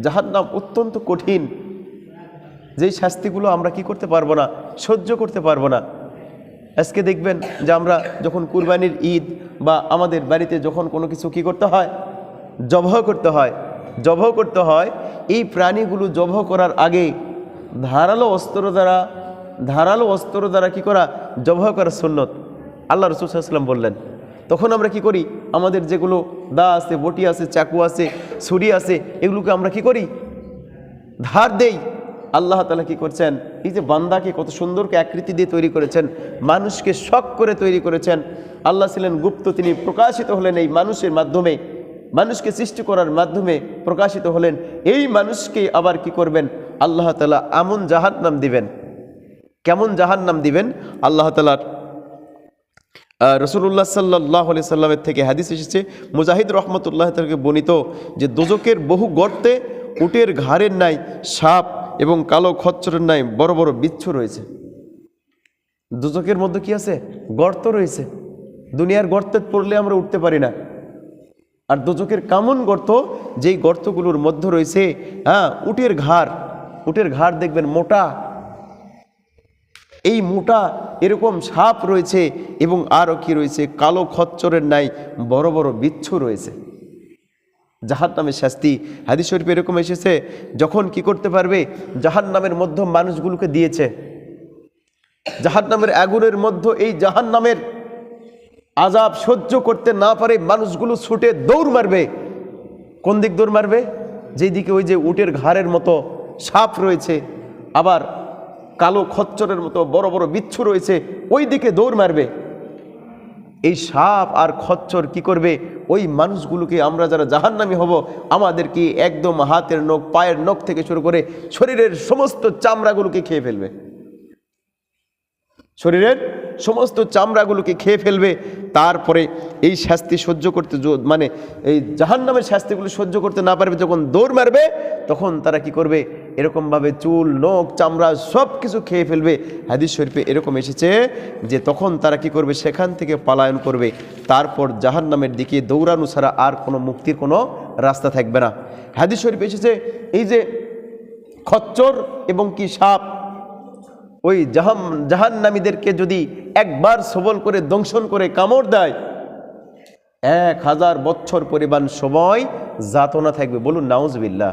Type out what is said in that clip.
জাহান্নাম অত্যন্ত কঠিন। যেই শাস্তিগুলো আমরা কি করতে পারব না, সহ্য করতে পারব না। আজকে দেখবেন যে আমরা যখন কুরবানির ঈদ বা আমাদের বাড়িতে যখন কোনো কিছু কি করতে হয়? জবহ করতে হয়। জবহ করতে হয়। এই প্রাণীগুলো জবহ করার আগে ধারালো অস্ত্র দ্বারা, ধারালো অস্ত্র দ্বারা কি করা? জবহ করা সুন্নত। আল্লাহ রসুল সাল্লাম বললেন তখন আমরা কি করি? আমাদের যেগুলো দা আছে, বটি আছে, চাকু আছে, ছুরি আছে, এগুলোকে আমরা কি করি? ধার দেই। আল্লাহ তালা কি করছেন? এই যে বান্দাকে কত সুন্দরকে আকৃতি দিয়ে তৈরি করেছেন, মানুষকে শখ করে তৈরি করেছেন। আল্লাহ ছিলেন গুপ্ত, তিনি প্রকাশিত হলেন এই মানুষের মাধ্যমে। মানুষকে সৃষ্টি করার মাধ্যমে প্রকাশিত হলেন। এই মানুষকে আবার কি করবেন? আল্লাহ তালা এমন জাহান নাম দিবেন। কেমন জাহান নাম দিবেন? আল্লাহ তালার রসুল্লাহ সাল্লাহ আলি সাল্লামের থেকে হাদিস এসেছে, মুজাহিদ রহমতুল্লাহ থেকে বর্ণিত যে দোজকের বহু গর্তে উটের ঘাড়ের নাই সাপ এবং কালো খচ্চরের নাই বড় বড় বিচ্ছু রয়েছে। দুজকের মধ্যে কি আছে? গর্ত রয়েছে। দুনিয়ার গর্তে পড়লে আমরা উঠতে পারি না। আর দুজকের কামন গর্ত যেই গর্তগুলোর মধ্যে রয়েছে হ্যাঁ উটের ঘাড় উটের ঘাড় দেখবেন মোটা এই মোটা এরকম সাপ রয়েছে এবং আরও কি রয়েছে? কালো খচ্চরের নাই বড় বড় বিচ্ছু রয়েছে। জাহান নামের শাস্তি। হাদিস শরীফ এরকম এসেছে, যখন কি করতে পারবে? জাহান নামের মধ্য মানুষগুলোকে দিয়েছে। জাহান নামের আগুনের মধ্য এই জাহান নামের আজাব সহ্য করতে না পারে মানুষগুলো ছুটে দৌড় মারবে। কোন দিক দৌড় মারবে? যেই দিকে ওই যে উটের ঘাড়ের মতো সাপ রয়েছে। আবার কালো খচ্চরের মতো বড় বড় বিচ্ছু রয়েছে, ওই দিকে দৌড় মারবে। এই সাপ আর খচ্চর কি করবে? ওই মানুষগুলোকে আমরা যারা জাহান্নামি হব, আমাদেরকে একদম হাতের নখ, পায়ের নখ থেকে শুরু করে শরীরের সমস্ত চামড়াগুলোকে খেয়ে ফেলবে। শরীরের সমস্ত চামড়াগুলোকে খেয়ে ফেলবে। তারপরে এই শাস্তি সহ্য করতে মানে এই জাহান্নামের শাস্তিগুলো সহ্য করতে না পারবে, যখন দৌড় মারবে তখন তারা কি করবে? এরকমভাবে চুল, নখ, চামড়া সব কিছু খেয়ে ফেলবে। হাদিস শরীফে এরকম এসেছে যে তখন তারা কি করবে? সেখান থেকে পালায়ন করবে। তারপর জাহান্নামের দিকে দৌড়ানো ছাড়া আর কোনো মুক্তির কোনো রাস্তা থাকবে না। হাদিস শরীফ এসেছে এই যে খচ্চর এবং কি সাপ, ওই জাহাম, জাহান্নামীদেরকে যদি একবার সবল করে দংশন করে কামড় দেয়, এক হাজার বছর পরিমাণ সময় যাতনা থাকবে। বলুন নাউজবিল্লা